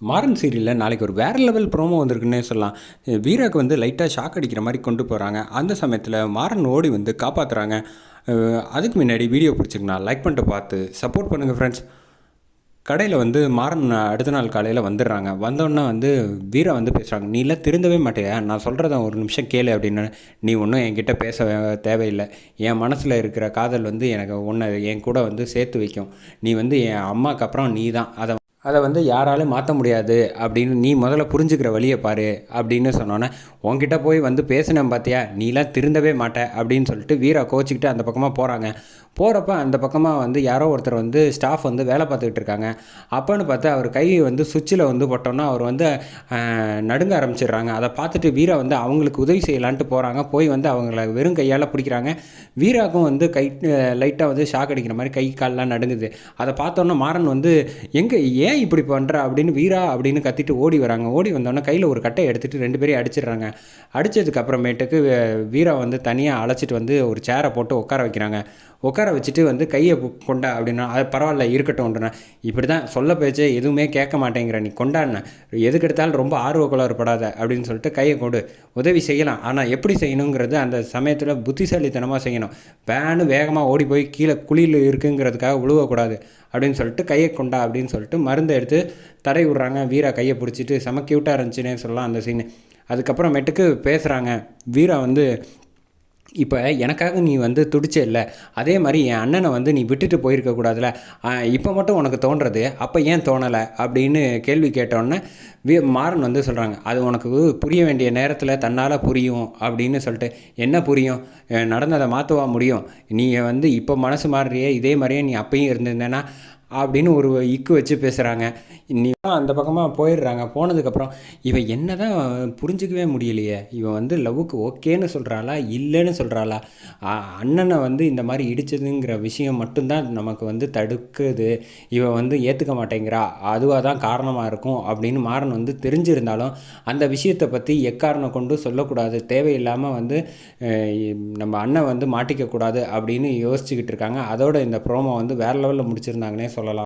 மாறன் சீரியலில் நாளைக்கு ஒரு வேறு லெவல் ப்ரோமோ வந்திருக்குன்னே சொல்லலாம். வீராக்கு வந்து லைட்டாக ஷாக் அடிக்கிற மாதிரி கொண்டு போகிறாங்க அந்த சமயத்தில் மாறன் ஓடி வந்து காப்பாற்றுறாங்க அதுக்கு முன்னாடி வீடியோ பிடிச்சிருக்குண்ணா லைக் பண்ணிட்டு பார்த்து சப்போர்ட் பண்ணுங்கள் ஃப்ரெண்ட்ஸ் கடையில் வந்து மாறன் அடுத்த நாள் காலையில் வந்துடுறாங்க. வந்தோடனே வந்து வீரா வந்து பேசுகிறாங்க நீலாம் திருந்தவே மாட்டேயா? நான் சொல்கிறத ஒரு நிமிஷம் கேளு அப்படின்னு. நீ ஒன்றும் என்கிட்ட பேச தேவையில்லை. என் மனசில் இருக்கிற காதல் வந்து எனக்கு ஒன்று என் கூட வந்து சேர்த்து வைக்கும். நீ வந்து என் அம்மாவுக்கு அப்புறம் நீ தான் அதை அதை வந்து யாராலும் மாற்ற முடியாது அப்படின்னு நீ முதல்ல புரிஞ்சுக்கிற வழியை பாரு அப்படின்னு சொன்னோன்னே உங்ககிட்ட போய் வந்து பேசினேன் பார்த்தியா நீலாம் திருந்தவே மாட்ட அப்படின்னு சொல்லிட்டு வீரா கோச்சிக்கிட்டு அந்த பக்கமாக போகிறாங்க போகிறப்ப அந்த பக்கமாக வந்து யாரோ ஒருத்தர் வந்து ஸ்டாஃப் வந்து வேலை பார்த்துக்கிட்டு இருக்காங்க. அப்போன்னு பார்த்து அவர் கை வந்து சுவிட்சில் வந்து போட்டோன்னா அவர் வந்து நடுங்க ஆரம்பிச்சிடுறாங்க. அதை பார்த்துட்டு வீரா வந்து அவங்களுக்கு உதவி செய்யலான்ட்டு போகிறாங்க போய் வந்து அவங்கள வெறும் கையால் பிடிக்கிறாங்க. வீராக்கும் வந்து கை லைட்டாக வந்து ஷாக் அடிக்கிற மாதிரி கை கால்லாம் நடுங்குது. அதை பார்த்தோன்னே மாறன் வந்து எங்கே ஏன் ஏன் இப்படி பண்ணுற அப்படின்னு வீரா அப்படின்னு கத்திட்டு ஓடி வராங்க. ஓடி வந்தோடனே கையில் ஒரு கட்டையை எடுத்துகிட்டு ரெண்டு பேரையும் அடிச்சிடுறாங்க. அடித்ததுக்கு அப்புறமேட்டுக்கு வீரா வந்து தனியாக அழைச்சிட்டு வந்து ஒரு சேரை போட்டு உட்கார வைக்கிறாங்க. உட்கார வச்சுட்டு வந்து கையை கொண்டா அப்படின்னா அது பரவாயில்ல இருக்கட்டும்ன்றேன் இப்படி தான் சொல்ல பேச்சு எதுவுமே கேட்க மாட்டேங்கிற நீ கொண்டாடின எதுக்கு எடுத்தாலும் ரொம்ப ஆர்வக்குளறுபடாத அப்படின்னு சொல்லிட்டு கையை கொடு. உதவி செய்யலாம். ஆனால் எப்படி செய்யணுங்கிறது அந்த சமயத்தில் புத்திசாலித்தனமாக செய்யணும். வேனு வேகமாக ஓடி போய் கீழே குழியில் இருக்குங்கிறதுக்காக விழுவக்கூடாது அப்படின்னு சொல்லிட்டு கையை கொண்டா அப்படின்னு சொல்லிட்டு மருந்தை எடுத்து தடை விட்றாங்க. வீரா கையை பிடிச்சிட்டு செம க்யூட்டாக இருந்துச்சுன்னே சொல்லலாம் அந்த சீனு அதுக்கப்புறமேட்டுக்கு பேசுகிறாங்க வீரா வந்து இப்போ எனக்காக நீ வந்து துடிச்ச இல்லை. அதே மாதிரி என் அண்ணனை வந்து நீ விட்டுட்டு போயிருக்கக்கூடாதுல இப்போ மட்டும் உனக்கு தோன்றது. அப்போ ஏன் தோணலை? அப்படின்னு கேள்வி கேட்டோன்னே வி மாறன் வந்து சொல்கிறாங்க அது உனக்கு புரிய வேண்டிய நேரத்தில் தன்னால் புரியும் அப்படின்னு சொல்லிட்டு என்ன புரியும்? நடந்ததை மாற்றவா முடியும்? நீ வந்து இப்போ மனசு மாறுறியே இதே மாதிரியே நீ அப்பயும் இருந்திருந்தேன்னா அப்படின்னு ஒரு இக்கு வச்சு பேசுகிறாங்க நீ அந்த பக்கமாக போயிடுறாங்க. போனதுக்கப்புறம் இவன் என்ன தான் புரிஞ்சிக்கவே முடியலையே. இவன் வந்து லவ்வுக்கு ஓகேன்னு சொல்கிறாளா இல்லைன்னு சொல்கிறாளா அண்ணனை வந்து இந்த மாதிரி இடிச்சதுங்கிற விஷயம் மட்டும்தான் நமக்கு வந்து தடுக்குது. இவன் வந்து ஏற்றுக்க மாட்டேங்கிறா. அதுவாக தான் காரணமாக இருக்கும் அப்படின்னு மாறன் வந்து தெரிஞ்சிருந்தாலும் அந்த விஷயத்தை பற்றி எக்காரணம் கொண்டு சொல்லக்கூடாது. தேவையில்லாமல் வந்து நம்ம அண்ணன் வந்து மாட்டிக்கக்கூடாது அப்படின்னு யோசிச்சுக்கிட்டு இருக்காங்க. அதோட இந்த ப்ரோமோ வந்து வேறு லெவலில் முடிச்சிருந்தாங்கன்னே சொல்லலாம்